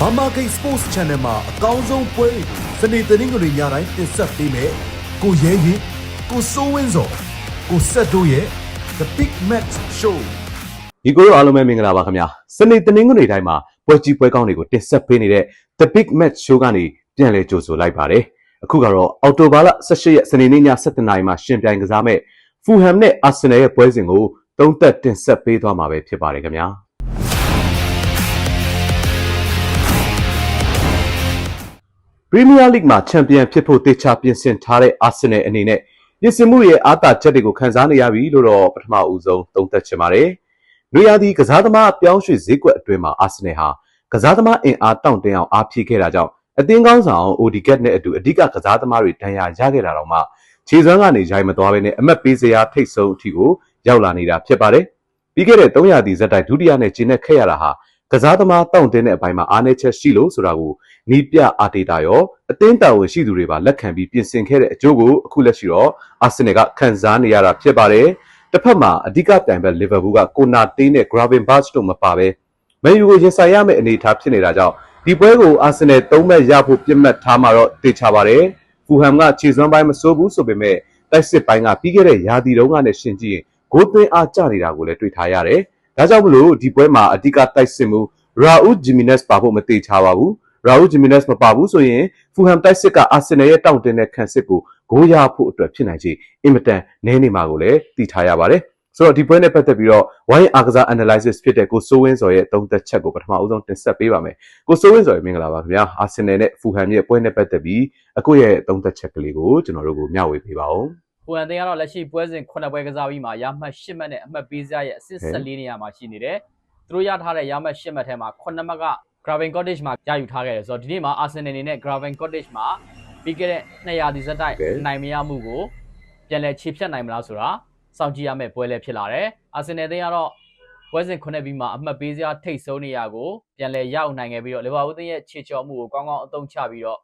ဘာမာဂိတ် Sports Channel မှာအကောင်းဆုံးပွဲတွေကိုစနေသတင်းတွေညတိုင်းတင်ဆက်ပေးမယ်။ကိုရဲရင်ကိုစိုးဝင်းစော်ကိုဆက်တို့ရဲ့ The Big Match Show ဒီကိုရောအားလုံးပဲမင်္ဂလာပါခင်ဗျာစနေတနင်္ဂနွေတိုင်းမှာပွဲကြီးပွဲကောင်းတွေကိုတင်ဆက်ပေးနေတဲ့ The Big Match Show ကနေပြန်လည်ကြိုဆိုလိုက်ပါတယ်အခုကတော့အော်တိုဘာလ18ရက်စနေနေ့ည7:00နာရီမှာရှင်ပြိုင်ကစားမဲ့ Fulham နဲ့ Arsenal ရဲ့ပွဲစဉ်ကိုသုံးသက်တင်ဆက်ပေးသွားမှာပဲဖြစ်ပါတယ်ခင်ဗျာ Premier League မှာချန်ပီယံဖြစ်ဖို့တေချာပြင်ဆင်ထားတဲ့ Arsenal အနေနဲ့ပြင်ဆင်မှုရဲ့အားသာချက်တွေကိုခန်းစားနေရပြီလို့တော့ပထမဦးဆုံးသုံးသပ်ချင်ပါတယ်။နွေရာသီကစားသမားအပြောင်းရွှေ့ဈေးကွက်အတွင်းမှာ Arsenal ဟာကစားသမားအင်အားတောင့်တင်းအောင်အားဖြည့်ခဲ့တာကြောင့်အသင်းကောင်းဆောင် Odegaard နဲ့အတူအဓိကကစားသမားတွေတန်ရာရခဲ့တာတော့မှခြေစွမ်းကနေရိုက်မသွားဘဲနဲ့အမတ်ပေးစရာထိတ်ဆုံးအထိကိုရောက်လာနေတာဖြစ်ပါတယ်။ပြီးခဲ့တဲ့3ရာသီဇက်တိုက်ဒုတိယနဲ့ကျင်းနဲ့ခဲ့ရတာဟာ ကစားသမားတောင့်တင်းတဲ့အပိုင်းမှာအားနည်းချက်ရှိလို့ဆိုတာကိုနီးပြအာတေတာရောအသင်းတာဝန်ရှိသူတွေပါလက်ခံပြီးပြင်ဆင်ခဲ့တဲ့အကျိုးကိုအခုလက်ရှိတော့အာဆင်နယ်ကခံစားနေရတာဖြစ်ပါတယ်။တစ်ဖက်မှာအဓိကပြိုင်ဘက်လီဗာပူးကကိုနာတေးနဲ့ Gravenberch တို့မပါဘဲမန်ယူကိုရင်ဆိုင်ရမယ့်အနေအထားဖြစ်နေတာကြောင့်ဒီပွဲကိုအာဆင်နယ်၃မှတ်ရဖို့ပြစ်မှတ်ထားမှာတော့တေချာပါတယ်။ဖူဟမ်ကခြေစွမ်းပိုင်းမစိုးဘူးဆိုပေမဲ့တိုက်စစ်ပိုင်းကပြီးခဲ့တဲ့ရာသီတုန်းကနဲ့ရှင်ကြည့်ရင်ဂိုးသွင်းအားကျနေတာကိုလည်းတွေ့ထားရတယ်။ ဒါကြောင့်မလို့ဒီပွဲမှာအဓိကတိုက်စစ်မှုရာဦးဂျီမီနက်စ်ပါဖို့မတေချာပါဘူး။ရာဦးဂျီမီနက်စ်မပါဘူးဆိုရင်ဖူဟမ်တိုက်စစ်ကအာဆင်နယ်ရဲ့တောင့်တင်းတဲ့ခံစစ်ကိုဂိုးရဖို့အတွက်ဖြစ်နိုင်ချေအင်မတန်နည်းနေမှာကိုလည်းသိထားရပါတယ်။ဆိုတော့ဒီပွဲနဲ့ပတ်သက်ပြီးတော့ wine အားကစား analysis ဖြစ်တဲ့ကိုစိုးဝင်းစော်ရဲ့သုံးသက်ချက်ကိုပထမအဆုံးတင်ဆက်ပေးပါမယ်။ကိုစိုးဝင်းစော်ရဲ့မင်္ဂလာပါခင်ဗျာ။အာဆင်နယ်နဲ့ဖူဟမ်ရဲ့ပွဲနဲ့ပတ်သက်ပြီးအခုရဲ့သုံးသက်ချက်ကလေးကိုကျွန်တော်တို့ကိုမျှဝေပေးပါဦး ဟိုအန်တင်ကတော့လက်ရှိပွဲစဉ်9ပွဲကစားပြီးမှရမှတ်10မှတ်နဲ့အမှတ်ပေးစရရဲ့အဆင့်ဟဲ့14နေရာမှာရှိနေတယ်။သူတို့ရထားတဲ့ရမှတ်10မှတ်ထဲမှာ9မှတ်က Graven Cottage မှာရယူထားခဲ့တယ်ဆိုတော့ဒီနေ့မှာ Arsenal အနေနဲ့ Graven Cottage မှာပြီးခဲ့တဲ့200ဒီဇက်တိုက်ကဲနိုင်မရမှုကိုပြန်လည်ခြေဖြတ်နိုင်မလားဆိုတာစောင့်ကြည့်ရမယ့်ပွဲလည်းဖြစ်လာတယ်။ Arsenal တင်ကတော့ပွဲစဉ်9ပြီးမှအမှတ်ပေးစရာထိတ်ဆုံးနေရာကိုပြန်လည်ရောက်နိုင်ခဲ့ပြီးတော့ Liverpool တင်ရဲ့ခြေချော်မှုကိုကောင်းကောင်းအသုံးချပြီးတော့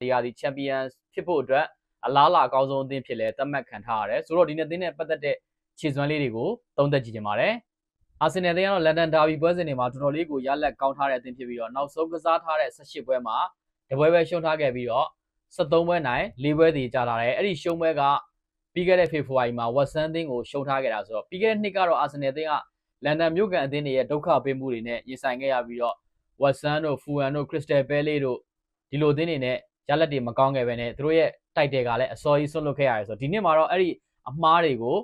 ဒီဟာဒီ Champions ဖြစ်ဖို့အတွက် အလားလာအကောင်းဆုံးအသင်းဖြစ်လဲသတ်မှတ်ခံထားရတယ်ဆိုတော့ဒီနေ့အသင်းနဲ့ပတ်သက်တဲ့ခြေစွမ်းလေးတွေကိုသုံးသပ်ကြည့်ကြပါတယ်အာဆင်နယ်အသင်းကတော့လန်ဒန်ဒါဘီပွဲစဉ်တွေမှာတော်တော်လေးကိုရလက်ကောင်းထားတဲ့အသင်းဖြစ်ပြီးတော့နောက်ဆုံးကစားထားတဲ့18ပွဲမှာတပွဲပဲရှုံးထားခဲ့ပြီးတော့73ပွဲနိုင်4ပွဲတည်ကြလာတယ်အဲ့ဒီရှုံးပွဲကပြီးခဲ့တဲ့ဖေဖော်ဝါရီမှာဝက်ဆန်အသင်းကိုရှုံးထားခဲ့တာဆိုတော့ပြီးခဲ့တဲ့နှစ်ကတော့အာဆင်နယ်အသင်းကလန်ဒန်မြို့ကန်အသင်းတွေရဲ့ဒုက္ခပေးမှုတွေနဲ့ရင်ဆိုင်ခဲ့ရပြီးတော့ဝက်ဆန်တို့ဖူဟန်တို့ခရစ္စတယ်ဘဲလေးတို့ဒီလိုအသင်းတွေနဲ့ရလက်တွေမကောင်းခဲ့ပဲနဲ့သူတို့ရဲ့ တိုက်တယ်ကလည်းအစောကြီးဆွတ်လွတ်ခဲ့ရတယ်ဆိုတော့ဒီနှစ်မှာတော့အဲ့ဒီအမှားတွေကို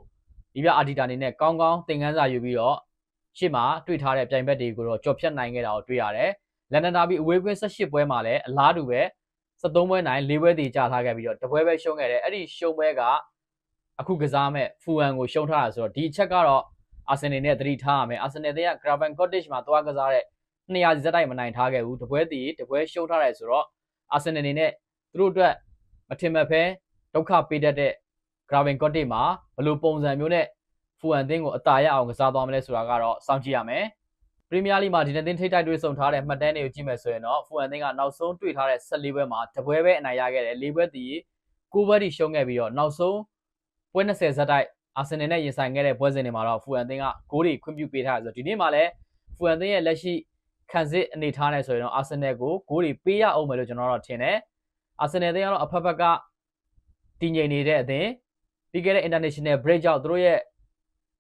ဒီပြအာဒီတာအနေနဲ့ကောင်းကောင်းသင်ခန်းစာယူပြီးတော့ရှေ့မှာတွေ့ထားတဲ့ပြိုင်ဘက်တွေကိုတော့ကြော်ဖြတ်နိုင်ခဲ့တာကိုတွေ့ရတယ်။လန်ဒန်ဒါဘီအဝေးကွင်း18ပွဲမှာလည်းအလားတူပဲ73ပွဲနိုင်4ပွဲတည်ကြထားခဲ့ပြီးတော့တပွဲပဲရှုံးခဲ့တယ်။အဲ့ဒီရှုံးပွဲကအခုကစားမဲ့ဖူဟန်ကိုရှုံးထားတာဆိုတော့ဒီအချက်ကတော့အာဆင်နယ်နဲ့သတိထားရမယ်။အာဆင်နယ်တဲ့က Graven Cottage မှာသွားကစားတဲ့200ဇက်တိုက်မနိုင်ထားခဲ့ဘူး။တပွဲတည်တပွဲရှုံးထားတယ်ဆိုတော့အာဆင်နယ်အနေနဲ့သူတို့အတွက် မထင်မှတ်ဖဲဒုက္ခပေးတတ်တဲ့ Graven Cottage မှာဘယ်လိုပုံစံမျိုးနဲ့ဖူအန်သင်းကိုအတားရအောင်ကစားသွားမလဲဆိုတာကတော့စောင့်ကြည့်ရမယ်။ Premier League မှာဒီနေ့သင်းထိပ်တိုက်တွေ့ဆုံထားတဲ့မှတ်တမ်းတွေကိုကြည့်မယ်ဆိုရင်တော့ဖူအန်သင်းကနောက်ဆုံးတွေ့ထားတဲ့14ပွဲမှာတပွဲပဲအနိုင်ရခဲ့တယ်၄ပွဲတည်9ပွဲတည်ရှုံးခဲ့ပြီးတော့နောက်ဆုံးပွဲ20ဇက်တိုက်အာဆင်နယ်နဲ့ရင်ဆိုင်ခဲ့တဲ့ပွဲစဉ်တွေမှာတော့ဖူအန်သင်းကဂိုးတွေခွင့်ပြုပေးထားတယ်ဆိုတော့ဒီနေ့မှာလည်းဖူအန်သင်းရဲ့လက်ရှိခံစစ်အနေထားနဲ့ဆိုရင်တော့အာဆင်နယ်ကိုဂိုးတွေပေးရအောင်မယ်လို့ကျွန်တော်တို့ထင်တယ်။ အာဆင်နယ်သင်းကတော့အဖက်ဖက်ကတည်ငြိမ်နေတဲ့အသင်းပြီးခဲ့တဲ့ international break ကြောင့်သူတို့ရဲ့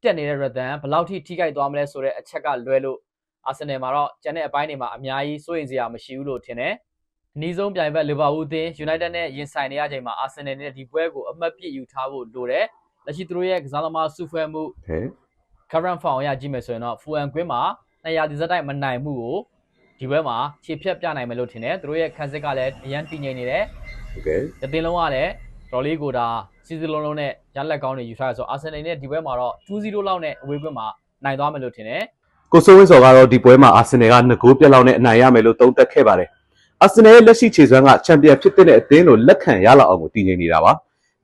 တက်နေတဲ့ rhythm ဘယ်လောက်ထိထိခိုက်သွားမလဲဆိုတဲ့အချက်ကလွဲလို့အာဆင်နယ်မှာတော့ကျန်တဲ့အပိုင်းတွေမှာအများကြီးစိုးရိမ်စရာမရှိဘူးလို့ထင်တယ်။အနည်းဆုံးပြိုင်ဘက်လီဗာပူးအသင်း United နဲ့ရင်ဆိုင်နေရချိန်မှာအာဆင်နယ်နဲ့ဒီပွဲကိုအမှတ်ပြည့်ယူထားဖို့လိုတယ်။လက်ရှိသူတို့ရဲ့ကစားသမားစုဖွဲ့မှု။ဟဲ့ current form အရကြည့်မယ်ဆိုရင်တော့ full and queen မှာ200ဒီဇက်တိုက်မနိုင်မှုကို ဒီပွဲမှာခြေဖြတ်ပြနိုင်မယ်လို့ထင်တယ်သူတို့ရဲ့ခန်းစစ်ကလည်းအရန်တည်ငြိမ်နေတယ်ဟုတ်ကဲ့တပင်းလုံးကလည်းတော်လေးကိုဒါစီစီလုံးလုံးနဲ့ရလက်ကောင်းတွေယူထားရဆိုအာဆင်နယ်နဲ့ဒီပွဲမှာတော့2-0လောက်နဲ့အဝေးကွင်းမှာနိုင်သွားမယ်လို့ထင်တယ်ကိုစိုးဝင်းစော်ကတော့ဒီပွဲမှာအာဆင်နယ်ကငကိုးပြက်လောက်နဲ့အနိုင်ရမယ်လို့သုံးသပ်ခဲ့ပါတယ်အာဆင်နယ်ရဲ့လက်ရှိခြေစွမ်းကချန်ပီယံဖြစ်တဲ့အသင်းလိုလက်ခံရလောက်အောင်ကိုတည်ငြိမ်နေတာပါ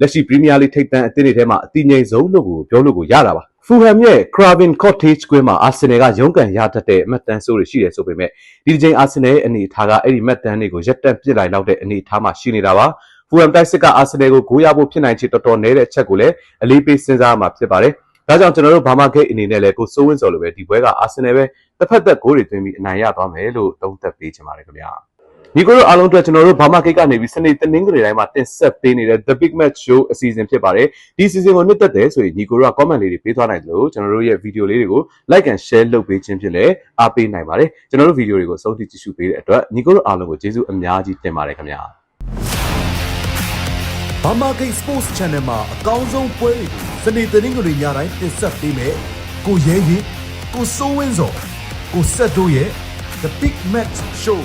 လက်ရှိပရီးမီးယားလိဂ်ထိပ်တန်းအသင်းတွေထဲမှာအတည်ငြိမ်ဆုံးလို့ကိုပြောလို့ကိုရတာပါ Fulham ရဲ့ Craven Cottage ကွင်းမှာအာဆင်နယ်ကရုန်းကန်ရတတ်တဲ့အမှတ်တမ်းဆိုးတွေရှိတယ်ဆိုပေမဲ့ဒီတစ်ချိန်အာဆင်နယ်ရဲ့အနေအထားကအဲ့ဒီမှတ်တမ်းတွေကိုရက်တက်ပစ်လိုက်လောက်တဲ့အနေအထားမှာရှိနေတာပါ။ Fulham တိုက်စစ်ကအာဆင်နယ်ကိုဂိုးရဖို့ဖြစ်နိုင်ချေတော်တော်နည်းတဲ့အချက်ကိုလည်းအလေးပေးစဉ်းစားရမှာဖြစ်ပါတယ်။ဒါကြောင့်ကျွန်တော်တို့ဘာမာဂိတ်အနေနဲ့လည်းကိုစိုးဝင်းစော်လိုပဲဒီပွဲကအာဆင်နယ်ပဲတစ်ဖက်သက်ဂိုးတွေသွင်းပြီးအနိုင်ရသွားမယ်လို့သုံးသပ်ပေးချင်ပါတယ်ခင်ဗျာ ညီကိုတို့အားလုံးအတွက်ကျွန်တော်တို့ဘာမှကိတ်ကနေပြီးစနေတနင်္ဂနွေတိုင်းမှာတင်ဆက်ပေးနေတဲ့ The Big Match Show အစီအစဉ်ဖြစ်ပါတယ်ဒီ season ကိုနှစ်သက်တယ်ဆိုရင်ညီကိုတို့က comment လေးတွေပေးသွားနိုင်တယ်လို့ကျွန်တော်တို့ရဲ့ video လေးတွေကို like and share လုပ်ပေးခြင်းဖြင့်လည်းအားပေးနိုင်ပါတယ်ကျွန်တော်တို့ video တွေကိုစုံထိကြည့်ရှုပေးတဲ့အတွက်ညီကိုတို့အားလုံးကိုကျေးဇူးအများကြီးတင်ပါတယ်ခင်ဗျာ Bama Gate Sports Channel မှာအကောင်းဆုံးပွဲတွေကိုစနေတနင်္ဂနွေညတိုင်းတင်ဆက်ပေးမယ်။ကိုရဲရင်ကိုစိုးဝင်းစော်ကိုဆက်တို့ရဲ့ The Big Match Show